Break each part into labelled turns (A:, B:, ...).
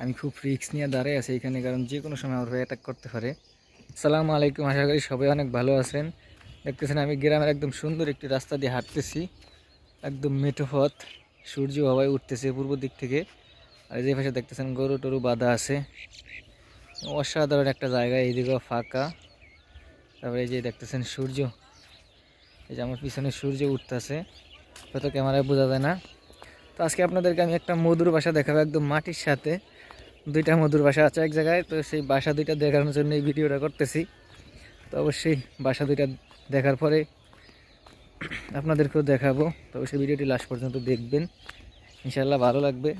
A: আমি খুব রিস্ক নিয়ে দাঁড়াই আছি এখানে, কারণ যে কোনো সময় আমার অ্যাটাক করতে পারে। আসসালামু আলাইকুম, আশা করি সবাই অনেক ভালো আছেন। দেখতেছেন আমি গ্রামের একদম সুন্দর একটি রাস্তা দিয়ে হাঁটতেছি। একদম মেঠো পথ, সূর্য হওয়ায় উঠতেছে পূর্ব দিক থেকে। আর যে পাশে দেখতেছেন গরু টরু বাঁধা আছে। অসাধারণ একটা জায়গা এইদিকেও ফাঁকা। তারপরে এই যে দেখতেছেন সূর্য। এই যে আমার পিছনে সূর্য উঠতেছে। হয়তো ক্যামেরায় বোঝা যায় না। তো আজকে আপনাদেরকে আমি একটা মধুর বাসা দেখাবো, একদম মাটির সাথে। দুইটা মধুর বাসা আছে এক জায়গায়, তো সেই বাসা দুইটা দেখানোর জন্য এই ভিডিওটা করতেছি। তো অবশ্যই বাসা দুইটা দেখার পরে আপনাদেরকেও দেখাবো। তো অবশ্যই ভিডিওটি লাস্ট পর্যন্ত দেখবেন। ইনশাল্লাহ ভালো লাগবে।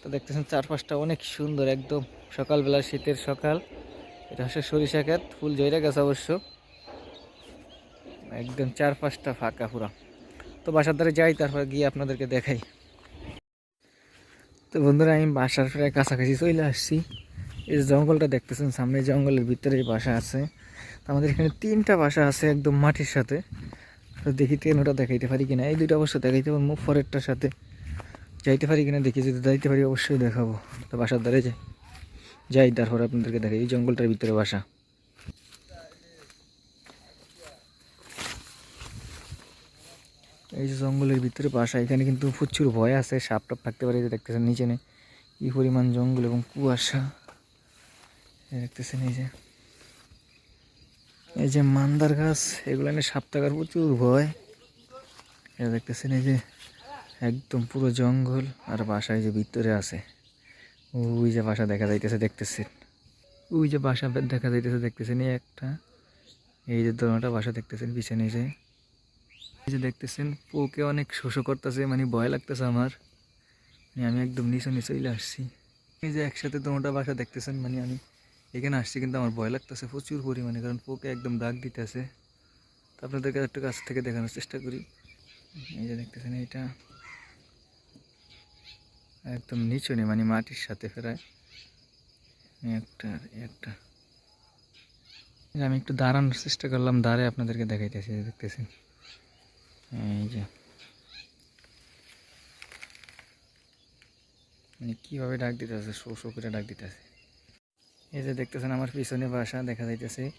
A: তো দেখতেছেন চারপাশটা অনেক সুন্দর, একদম সকালবেলা শীতের সকাল। এটা হচ্ছে সরিষা ক্ষেত, ফুল জয়রা গেছে অবশ্য। একদম চারপাশটা ফাঁকা পুরা। তো বাসার ধারে যাই, তারপর গিয়ে আপনাদেরকে দেখাই। তো বন্ধুরা, আমি বাসার প্রায় কাছাকাছি চলে আসছি। এই জঙ্গলটা দেখতেছেন, সামনে জঙ্গলের ভিতরে বাসা আছে। তো আমাদের এখানে তিনটা বাসা আছে একদম মাটির সাথে। তো দেখি ট্রেনটা দেখাইতে পারি কিনা? এই দুটো অবশ্য দেখাইতে পারব, মুখ ফরেরটার সাথে। যাইতে পারি কিনা, দেখি যদি যাইতে পারি, অবশ্যই দেখাবো। তো বাসার ধারে যাই। যাই, তারপর আপনাদেরকে দেখাই, এই জঙ্গলটার ভিতরে বাসা। এই যে জঙ্গলের ভিতরে বাসা, এখানে কিন্তু প্রচুর ভয় আছে সাপ টাপ থাকতে পারে দেখতেছেন নিচে নেই কি পরিমাণ জঙ্গল এবং কুয়াশা। দেখতেছেন এই যে। এই যে মান্দার গাছ, এগুলো নিয়ে সাপ থাকার প্রচুর ভয়। এই দেখতেছেন এই যে একদম পুরো জঙ্গল আর বাসা এই যে ভিতরে আছে। ওই যে বাসা দেখা যাইতেছে, দেখতেছেন। ওই যে বাসা দেখা যাইতেছে, দেখতেছেন এই একটা। এই যে দোনোটা বাসা দেখতেছেন, পিছনে যে। এই যে দেখতেছেন, পোকে অনেক শোষো করতেছে মানে ভয় লাগতেছে আমার। মানে আমি একদম নিচে নিচে চলে আসছি। এই যে একসাথে দোনোটা বাসা দেখতেছেন মানে আমি এখানে আসছি কিন্তু আমার ভয় লাগতেছে প্রচুর পরিমাণে, কারণ পোকে একদম দাগ দিতেছে। তো আপনাদেরকে একটু কাছ থেকে দেখানোর চেষ্টা করি। এই যে দেখতেছেন এইটা। একদম নিচু নেই মানে মাটির সাথে ফেরায় একটা একটা। আমি একটু দাঁড়ানোর চেষ্টা করলাম, দাঁড়ায় আপনাদেরকে দেখাইতেছি দেখতেছেন। মানে কীভাবে ডাক দিতেছে? শো শো করে ডাক দিতেছে। এই যে দেখতেছেন আমার পিছনে বাসা, দেখা যাইতেছে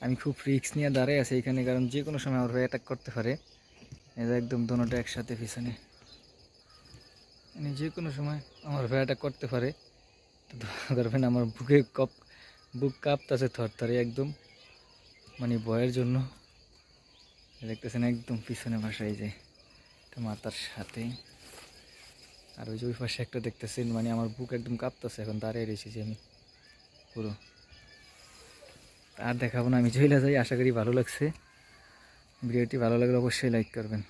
A: আমি খুব রিক্স নিয়ে দাঁড়াই আছি এখানে, কারণ যে কোনো সময় আমার অ্যাটাক করতে পারে। এই যে একদম দোনোটা একসাথে পিছনে। মানে যে কোনো সময় আমার অ্যাটাক করতে পারে। ধরবেন আমার বুকে কপ, বুক কাঁপতেছে থরথরে একদম। মানে ভয়ের জন্য। দেখতেছেন একদম পিছনে বাসায় যে একটা মাথার সাথে। আর ওই যে ওই পাশে একটা দেখতেছেন মানে আমার বুক একদম কাঁপতেছে, এখন দাঁড়িয়ে রয়েছি যে আমি পুরো। আর দেখাবো না, আমি চলে যাই, আশা করি ভালো লাগছে। ভিডিওটি ভালো লাগলে অবশ্যই লাইক করবেন।